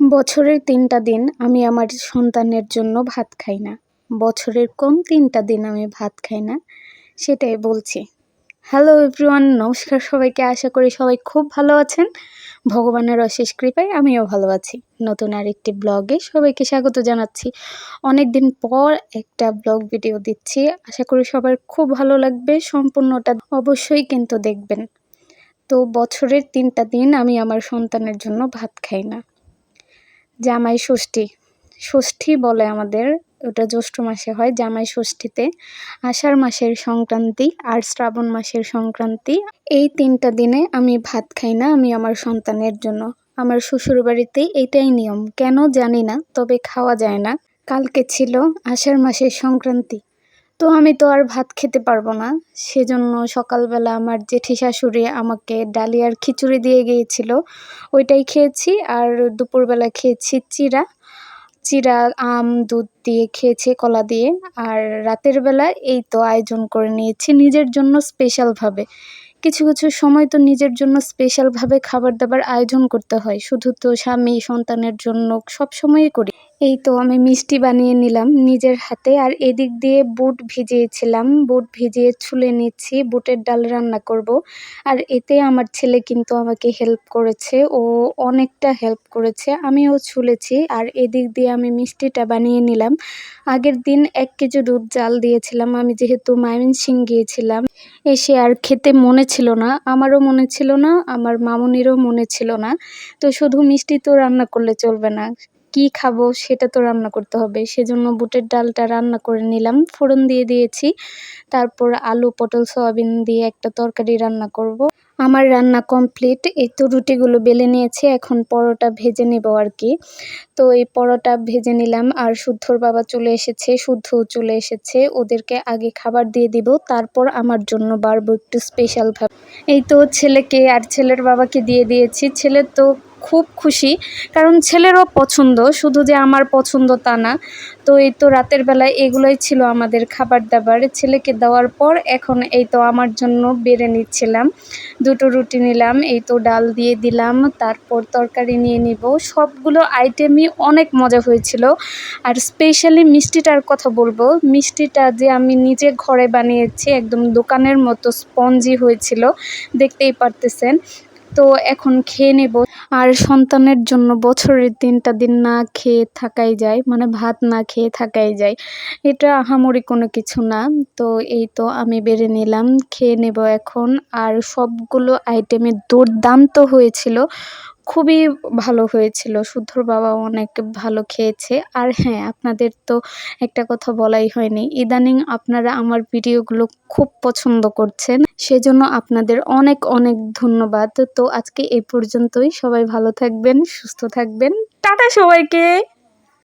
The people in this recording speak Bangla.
বছরের তিনটা দিন আমি আমার সন্তানের জন্য ভাত খাই না। বছরের কোন তিনটা দিন আমি ভাত খাই না, সেটাই বলছি। হ্যালো এভরিওয়ান নমস্কার সবাইকে। আশা করি সবাই খুব ভালো আছেন। ভগবানের অশেষ কৃপায় আমিও ভালো আছি। নতুন আরেকটি ব্লগে সবাইকে স্বাগত জানাচ্ছি। অনেক দিন পর একটা ব্লগ ভিডিও দিচ্ছি। আশা করি সবার খুব ভালো লাগবে, সম্পূর্ণটা অবশ্যই কিন্তু দেখবেন। তো বছরের তিনটা দিন আমি আমার সন্তানের জন্য ভাত খাই না। জামাই ষষ্ঠী। ষষ্ঠী বলে আমাদের, ওটা জ্যৈষ্ঠ মাসে হয়, জামাই ষষ্ঠীতে। আষাঢ় মাসের সংক্রান্তি আর শ্রাবণ মাসের সংক্রান্তি। এই তিনটা দিনে আমি ভাত খাই না, আমি আমার সন্তানের জন্য। আমার শ্বশুর বাড়িতে এটাই নিয়ম, কেন জানি না, তবে খাওয়া যায় না। কালকে ছিল আষাঢ় মাসের সংক্রান্তি। তো আমি তো আর ভাত খেতে পারব না। সেজন্য সকালবেলা আমার জেঠি শাশুড়ি আমাকে ডালিয়ার খিচুড়ি দিয়ে গিয়েছিল। ওইটাই খেয়েছি আর দুপুরবেলা খেয়েছি চিরা চিরা আম, দুধ দিয়ে খেয়েছে কলা দিয়ে। আর রাতের বেলা এই তো আয়োজন করে নিয়েছি নিজের জন্য স্পেশালভাবে কিছু কিছু সময় তো নিজের জন্য স্পেশালভাবে খাবার দাবার আয়োজন করতে হয়। শুধু তো স্বামী সন্তানের জন্য সব সময়ই করি। এই তো আমি মিষ্টি বানিয়ে নিলাম নিজের হাতে আর এদিক দিয়ে বুট ভিজিয়েছিলাম। বুট ভিজিয়ে ছুলে নিচ্ছি, বুটের ডাল রান্না করব। আর এতে আমার ছেলে কিন্তু আমাকে হেল্প করেছে, ও অনেকটা হেল্প করেছে, আমিও ছুলেছি। আর এদিক দিয়ে আমি মিষ্টিটা বানিয়ে নিলাম। আগের দিন এক কেজি দুধ জাল দিয়েছিলাম। আমি যেহেতু ময়মনসিং গিয়েছিলাম, এসে আর খেতে মনে ছিল না, আমারও মনে ছিল না, আমার মামনিরও মনে ছিল না। তো শুধু মিষ্টি তো রান্না করলে চলবে না, কি খাব সেটা তো রান্না করতে হবে। সেজন্য বুটের ডালটা রান্না করে নিলাম, ফোড়ন দিয়ে দিয়েছি। তারপর আলু, পটল, সয়াবিন দিয়ে একটা তরকারি রান্না করব। আমার রান্না কমপ্লিট এই তো রুটিগুলো বেলে নিয়েছি, এখন পরোটা ভেজে নেব আর কি। তো এই পরোটা ভেজে নিলাম, আর শুদ্ধর বাবা চলে এসেছে, শুদ্ধ চলে এসেছে। ওদেরকে আগে খাবার দিয়ে দিব, তারপর আমার জন্য বাড়বো একটু স্পেশালভাবে এই তো ছেলেকে আর ছেলের বাবাকে দিয়ে দিয়েছি। ছেলে তো খুব খুশি। কারণ ছেলেরও পছন্দ, শুধু যে আমার পছন্দ তা না। তো এই তো রাতের বেলায় এগুলোই ছিল আমাদের খাবার দাবার ছেলেকে দেওয়ার পর এখন এই তো আমার জন্য বেড়ে নিচ্ছিলাম। দুটো রুটি নিলাম, এই তো ডাল দিয়ে দিলাম, তারপর তরকারি নিয়ে নিব। সবগুলো আইটেমই অনেক মজা হয়েছিল। আর স্পেশালি মিষ্টিটার কথা বলব, মিষ্টিটা যে আমি নিজে ঘরে বানিয়েছি, একদম দোকানের মতো স্পঞ্জি হয়েছিল, দেখতেই পারতেছেন। তো এখন খেয়ে নেব। আর সন্তানের জন্য বছরের তিনটা দিন না খেয়ে থাকাই যায় মানে ভাত না খেয়ে থাকাই যায়। এটা আহামরি কোনো কিছু না। তো এই তো আমি বেড়ে নিলাম, খেয়ে নেব এখন। আর সবগুলো আইটেমের দুর্দান্ত হয়েছিল। খুবই ভালো হয়েছিল। শুদ্ধর বাবা অনেক ভালো খেয়েছে। আর হ্যাঁ আপনাদের তো একটা কথা বলাই হয়নি। ইদানিং আপনারা আমার ভিডিওগুলো খুব পছন্দ করছেন। সেজন্য আপনাদের অনেক অনেক ধন্যবাদ। তো আজকে এই পর্যন্তই। সবাই ভালো থাকবেন, সুস্থ থাকবেন। টাটা সবাইকে!